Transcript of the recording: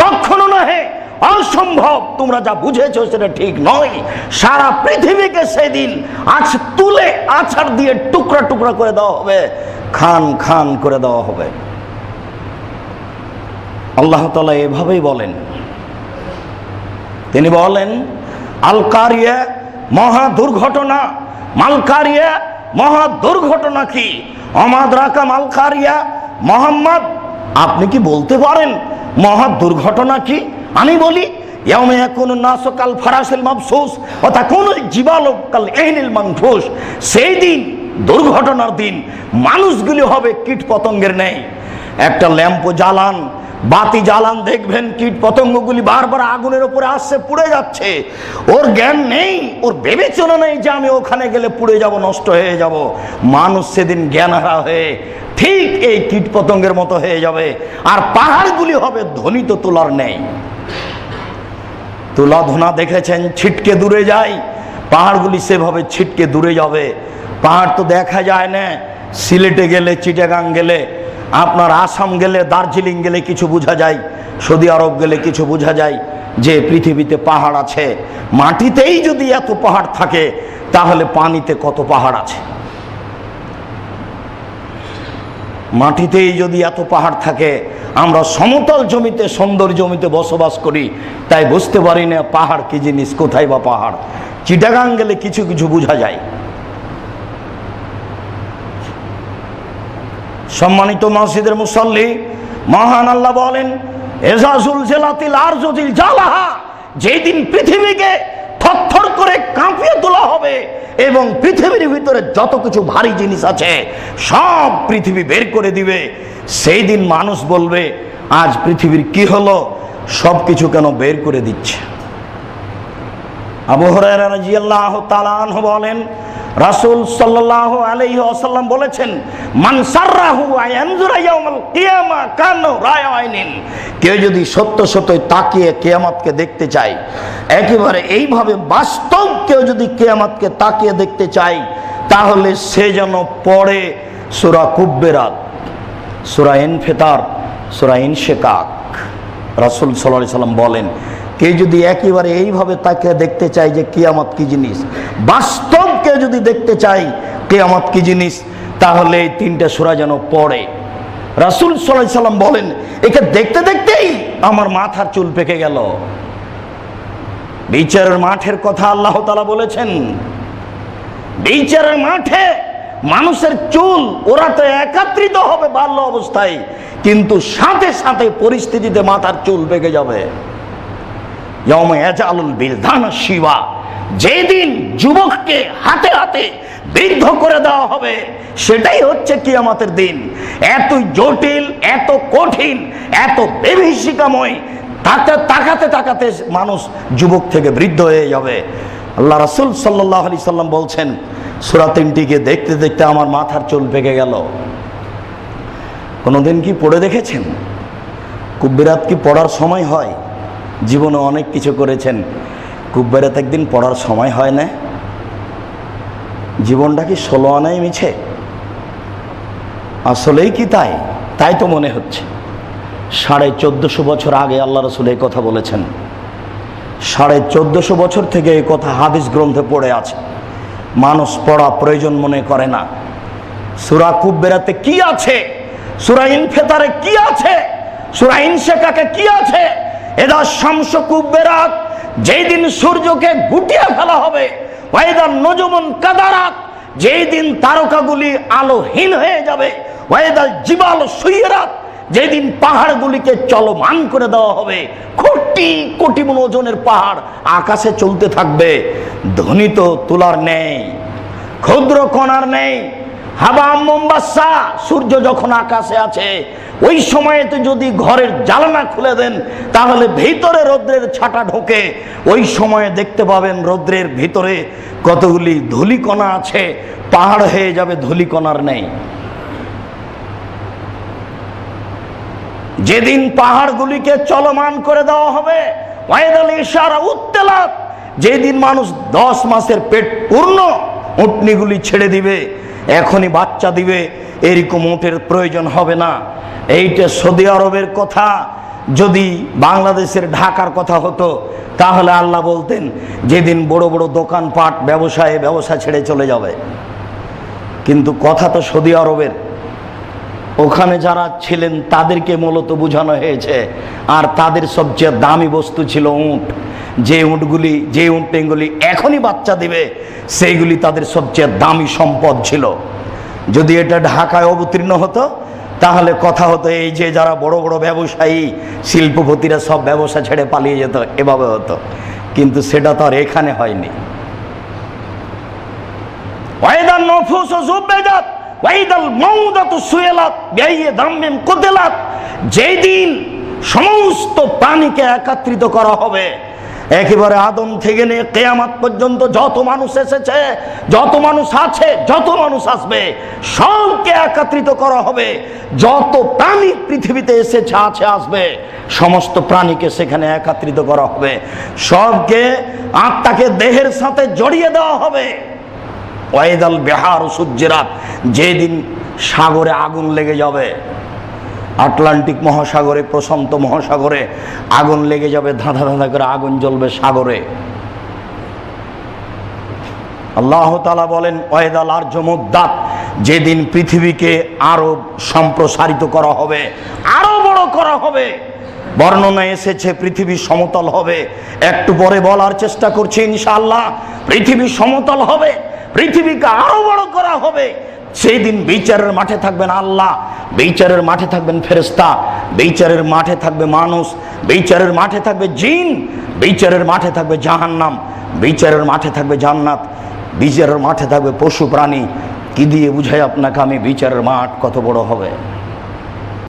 কখনো নহে, অসম্ভব। তোমরা যা বুঝেছ সেটা ঠিক নয়। সারা পৃথিবীকে সেদিন আছ তুলে আছাড় দিয়ে টুকরা টুকরা করে দেওয়া হবে, খান খান করে দেওয়া হবে। আল্লাহ তালা এভাবেই বলেন। তিনি বলেন আলকারিয়া মহা দুর্ঘটনা মালকারিয়া মহা দুর্ঘটনা কি? অমাদ রাকাম আলকারিয়া মোহাম্মদ আপনি কি বলতে পারেন? মহা দুর্ঘটনা কি? আমি বলি সেই দিন, দুর্ঘটনার দিন, মানুষগুলি হবে কীট পতঙ্গের নেই একটা ল্যাম্প জ্বালান, বাতি জ্বালান, দেখবেন কীট পতঙ্গগুলি বারবার আগুনের উপরে আসছে, পুড়ে যাচ্ছে। ওর জ্ঞান নেই, ওর বিবেচনা নেই যে আমি ওখানে গেলে পুড়ে যাব, নষ্ট হয়ে যাব। মানুষ সেদিন জ্ঞানহারা হয়ে ঠিক এই কীট পতঙ্গের মতো হয়ে যাবে। আর পাহাড়গুলি হবে ধ্বনিত তোলার নেই তুলা ধুনা দেখেছেন, ছিটকে দূরে যায়। পাহাড়গুলি সেভাবে ছিটকে দূরে যাবে। পাহাড় তো দেখা যায় না। সিলেটে গেলে, চিটাগাং গেলে, আপনার আসাম গেলে, দার্জিলিং গেলে কিছু বোঝা যায়। সৌদি আরব গেলে কিছু বোঝা যায় যে পৃথিবীতে পাহাড় আছে। মাটিতেই যদি এত পাহাড় থাকে, তাহলে পানিতে কত পাহাড় আছে? মাটিতেই যদি এত পাহাড় থাকে, আমরা সমতল জমিতে, সুন্দর জমিতে বসবাস করি, তাই বুঝতে পারি না পাহাড় কি জিনিস, কোথায় বা পাহাড়? চিটাগাং গেলে কিছু কিছু বোঝা যায়। সম্মানিত মসজিদের মুসল্লি, মহান আল্লাহ বলেন এজাজুল জেলাতিল আর জালাহা যেদিন পৃথিবীকে থরথর করে কাঁপিয়ে তোলা হবে এবং পৃথিবীর ভিতরে যত কিছু ভারী জিনিস আছে, সব পৃথিবী বের করে দিবে। সেই দিন মানুষ বলবে, আজ পৃথিবীর কি হলো? সব কিছু কেন বের করে দিচ্ছে? আবু হুরায়রা রাদিয়াল্লাহু তাআলা আনহু বলেন, রাসূল সাল্লাল্লাহু আলাইহি ওয়াসাল্লাম বলেছেন কেউ যদি সত্য সত্যই তাকিয়ে কিয়ামতকে দেখতে চায়, একেবারে এইভাবে বাস্তব কেউ যদি কিয়ামতকে তাকিয়ে দেখতে চায়, তাহলে সে যেন পড়ে সূরা কুব্বেরাত, সূরা ইনফিতার, সূরা ইনশিকাক। রাসূল আলাইহি সাল্লাম বলেন, কেউ যদি একেবারে এইভাবে তাকে দেখতে চায় যে কিয়ামত কি জিনিস, বাস্তব কেউ যদি দেখতে চাই কিয়ামত কি জিনিস, তাহলে এই তিনটা সুরা যেন পড়ে। রাসুল সাল্লাহ সাল্লাম বলেন, একে দেখতে দেখতেই আমার মাথার চুল পেকে গেল। বিচারের মাঠের কথা আল্লাহ তালা বলেছেন। বিচারের মাঠে মানুষের চুল, ওরা তো একাত্রিত হবে বাল্য অবস্থায়, কিন্তু সাথে সাথে পরিস্থিতিতে মাথার চুল পেকে যাবে। শিবা, যেদিন যুবককে হাতে হাতে বৃদ্ধ করে দেওয়া হবে, সেটাই হচ্ছে কিয়ামতের দিন। এত জটিল, এত কঠিন, এত বিভীষিকাময় তাতে তাকাতে তাকাতে মানুষ যুবক থেকে বৃদ্ধ হয়ে যাবে। আল্লাহ রাসুল সাল্লাহ আলি সাল্লাম বলছেন, সুরা তিনটিকে দেখতে দেখতে আমার মাথার চুল পেকে গেল। কোনোদিন কি পড়ে দেখেছেন? কুব্বিরাত কি পড়ার সময় হয়? জীবনে অনেক কিছু করেছেন। কুব্বেরাত একদিন পড়ার সময় হয় না? জীবনটা কি ষোলো আনাই মিছে? আসলেই কি তাই? তাই তো মনে হচ্ছে। সাড়ে চোদ্দশো বছর আগে আল্লাহ রসুল এই কথা বলেছেন। সাড়ে চোদ্দশো বছর থেকে এই কথা হাদিস গ্রন্থে পড়ে আছে। মানুষ পড়া প্রয়োজন মনে করে না। সুরা কুব্বেরাতে কি আছে? সুরা ইনফেতারে কি আছে? সুরা ইনশেকাকে কি আছে? এদা শামস কুব্বেরাত, যেই দিন সূর্যকে গুটিয়ে ফেলা হবে, ওয়াইদা নজমন কাদারাত, যেই দিন তারকাগুলি আলোহীন হয়ে যাবে ওয়াইদা জিবাল সুইরাত যেদিন পাহাড়গুলিকে চলমান করে দেওয়া হবে, কোটি কোটি মন ওজনের পাহাড় আকাশে চলতে থাকবে। ধ্বনিত তোলার নেই, ক্ষুদ্র কণার নেই, হাবা মোমবাসা, সূর্য যখন আকাশে আছে, ওই সময়েতে যদি ঘরের জ্বালানা খুলে দেন, তাহলে ভিতরে রৌদ্রের ছাটা ঢোকে। ওই সময়ে দেখতে পাবেন রৌদ্রের ভিতরে কতগুলি ধুলিকণা আছে, পাহাড় হয়ে যাবে ধুলিকণার নেই। যেদিন পাহাড়গুলিকে চলমান করে দেওয়া হবে, ওয়াইদাল ইশারা যেদিন মানুষ দশ মাসের পেট পূর্ণ উটনিগুলি ছেড়ে দিবে, এখনই বাচ্চা দিবে, এরকম উটের প্রয়োজন হবে না। এইটা সৌদি আরবের কথা। যদি বাংলাদেশের ঢাকার কথা হতো, তাহলে আল্লাহ বলতেন, যেদিন বড় বড় দোকানপাট, ব্যবসায়ে, ব্যবসা ছেড়ে চলে যাবে। কিন্তু কথা তো সৌদি আরবের। ওখানে যারা ছিলেন তাদেরকে মূলত বোঝানো হয়েছে। আর তাদের সবচেয়ে দামি বস্তু ছিল উঁট। যে উঁটগুলি যে উঁটগুলি এখনই বাচ্চা দিবে, সেইগুলি তাদের সবচেয়ে দামি সম্পদ ছিল। যদি এটা ঢাকায় অবতীর্ণ হতো, তাহলে কথা হতো এই যে যারা বড় বড় ব্যবসায়ী, শিল্পপতিরা সব ব্যবসা ছেড়ে পালিয়ে যেত, এভাবে হতো। কিন্তু সেটা তো আর এখানে হয়নি। নফুস জুবেদাত ওয়াইদাল মাউদাতু সুয়েলাত বিআইয়ি দামমিন কুতিলাত যেই দিন সমস্ত প্রাণীকে একত্রিত করা হবে, একেবারে আদম থেকে নিয়ে কেয়ামাত পর্যন্ত যত মানুষ এসেছে, যত মানুষ আছে, যত মানুষ আসবে, সবকে একত্রিত করা হবে। যত প্রাণী পৃথিবীতে এসেছে, আছে, আসবে, সমস্ত প্রাণীকে সেখানে একত্রিত করা হবে। সবকে আত্মাকে দেহের সাথে জড়িয়ে দেওয়া হবে। ওয়াইদাল বেহার সূর্যেরাত যেদিন সাগরে আগুন লেগে যাবে, আটলান্টিক মহাসাগরে, প্রশান্ত মহাসাগরে আগুন লেগে যাবে, ধাঁধা ধাঁধা করে আগুন জ্বলবে সাগরে। আল্লাহ তালা বলেন ওয়েদাল আর্য মুদ্দাত, যেদিন পৃথিবীকে আরও সম্প্রসারিত করা হবে, আরও বড় করা হবে বর্ণনা এসেছে পৃথিবী সমতল হবে। একটু পরে বলার চেষ্টা করছি ইনশাআল্লাহ, পৃথিবী সমতল হবে। পৃথিবীকে আরও বড় করা হবে। সেই দিন বিচারের মাঠে থাকবেন আল্লাহ, বিচারের মাঠে থাকবেন ফেরেস্তা বিচারের মাঠে থাকবে মানুষ, বিচারের মাঠে থাকবে জিন, বিচারের মাঠে থাকবে জাহান্নাম, বিচারের মাঠে থাকবে জান্নাত, বিচারের মাঠে থাকবে পশু প্রাণী। কি দিয়ে বুঝাই আপনাকে আমি বিচারের মাঠ কত বড় হবে?